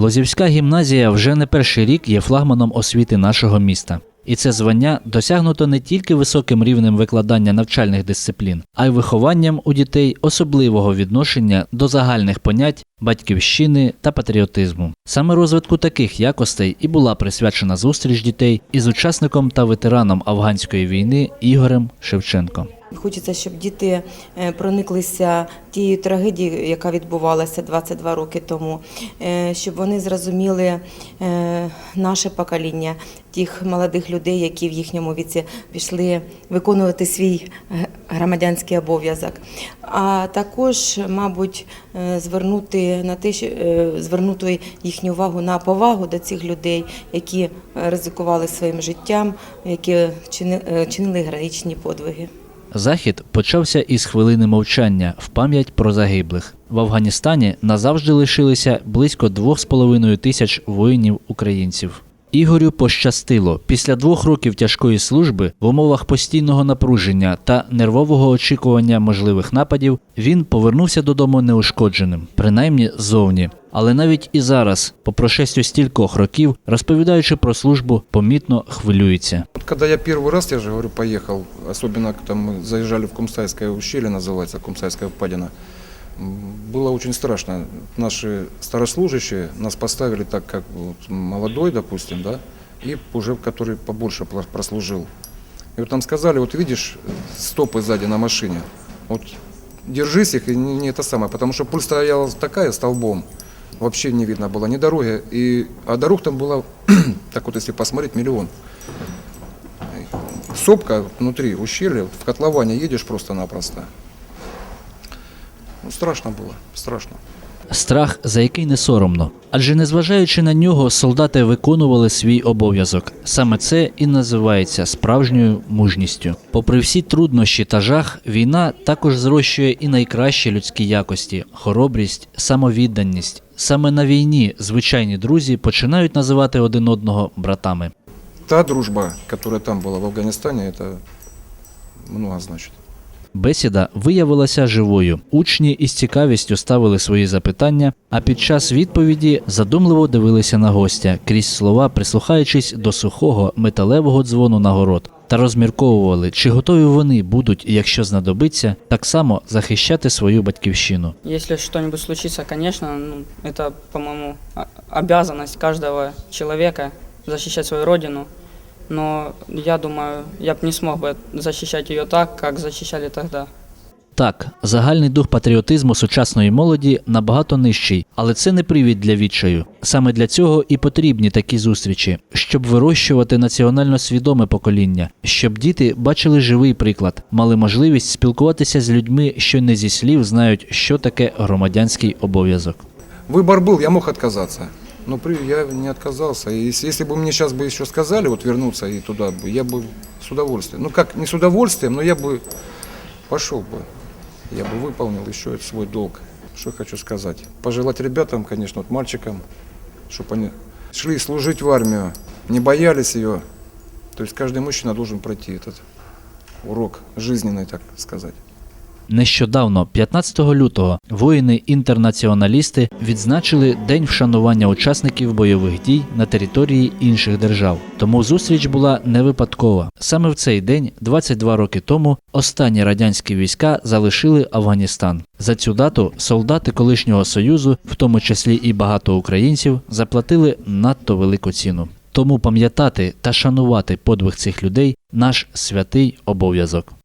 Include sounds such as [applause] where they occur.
Лозівська гімназія вже не перший рік є флагманом освіти нашого міста. І це звання досягнуто не тільки високим рівнем викладання навчальних дисциплін, а й вихованням у дітей особливого відношення до загальних понять батьківщини та патріотизму. Саме розвитку таких якостей і була присвячена зустріч дітей із учасником та ветераном афганської війни Ігорем Шевченком. Хочеться, щоб діти е, прониклися тією трагедією, яка відбувалася 22 роки тому, е, щоб вони зрозуміли е, наше покоління, тих молодих людей, які в їхньому віці пішли виконувати свій громадянський обов'язок. А також, мабуть, звернути на те, що звернути їхню увагу на повагу до цих людей, які ризикували своїм життям, які чинили героїчні подвиги. Захід почався із хвилини мовчання в пам'ять про загиблих. В Афганістані назавжди лишилися близько 2,5 тисяч воїнів українців. Ігорю пощастило. Після двох років тяжкої служби в умовах постійного напруження та нервового очікування можливих нападів він повернувся додому неушкодженим, принаймні ззовні. Але навіть і зараз, по прошестю стількох років, розповідаючи про службу, помітно хвилюється. Вот когда я первый раз, я же говорю, поехал, особенно там мы заезжали в Кумсайское ущелье, называется, Кумсайская впадина, м, было очень страшно. Наши старослужащие нас поставили так, как вот молодой, допустим, да, и уже который побольше пла- прослужил. И вот нам сказали, вот видишь стопы сзади на машине, вот держись их и не, не это самое, потому что пуль стояла такая столбом, Вообще не видно было ни дороги, и, а дорог там было, [clears throat] так вот если посмотреть, миллион. Сопка внутри ущелья, вот в котловане едешь просто-напросто. Ну, страшно было, страшно. Страх, за який не соромно. Адже незважаючи на нього, солдати виконували свій обов'язок. Саме це і називається справжньою мужністю. Попри всі труднощі та жах, війна також зрощує і найкращі людські якості хоробрість, самовідданість. Саме на війні звичайні друзі починають називати один одного братами. Та дружба, которая там была в Афганистане, это много значит. Бесіда виявилася живою. Учні із цікавістю ставили свої запитання, а під час відповіді задумливо дивилися на гостя крізь слова, прислухаючись до сухого металевого дзвону нагород, та розмірковували, чи готові вони будуть, якщо знадобиться, так само захищати свою батьківщину. Если что-нибудь случится, конечно, ну, это, по-моему, о- обязанность каждого человека защищать свою родину Но я думаю, я бы не смог бы защищать ее так, как защищали тогда. Так, загальний дух патріотизму сучасної молоді набагато нижчий, але це не привід для відчаю. Саме для цього і потрібні такі зустрічі, щоб вирощувати національно свідоме покоління, щоб діти бачили живий приклад, мали можливість спілкуватися з людьми, що не зі слів знають, що таке громадянський обов'язок. Выбор был, я мог отказаться. Но при, я не отказался. И если, если бы мне сейчас бы еще сказали вот вернуться и туда бы, я бы с удовольствием. Ну как, не с удовольствием, но я бы пошел бы. Я бы выполнил еще свой долг. Что хочу сказать. Пожелать ребятам, конечно, вот мальчикам, чтобы они шли служить в армию, не боялись ее. То есть каждый мужчина должен пройти этот урок жизненный, так сказать. Нещодавно, 15 лютого, воїни-інтернаціоналісти відзначили День вшанування учасників бойових дій на території інших держав. Тому зустріч була не випадкова. Саме в цей день, 22 роки тому, останні радянські війська залишили Афганістан. За цю дату солдати колишнього союзу, в тому числі і багато українців, заплатили надто велику ціну. Тому пам'ятати та шанувати подвиг цих людей наш святий обов'язок.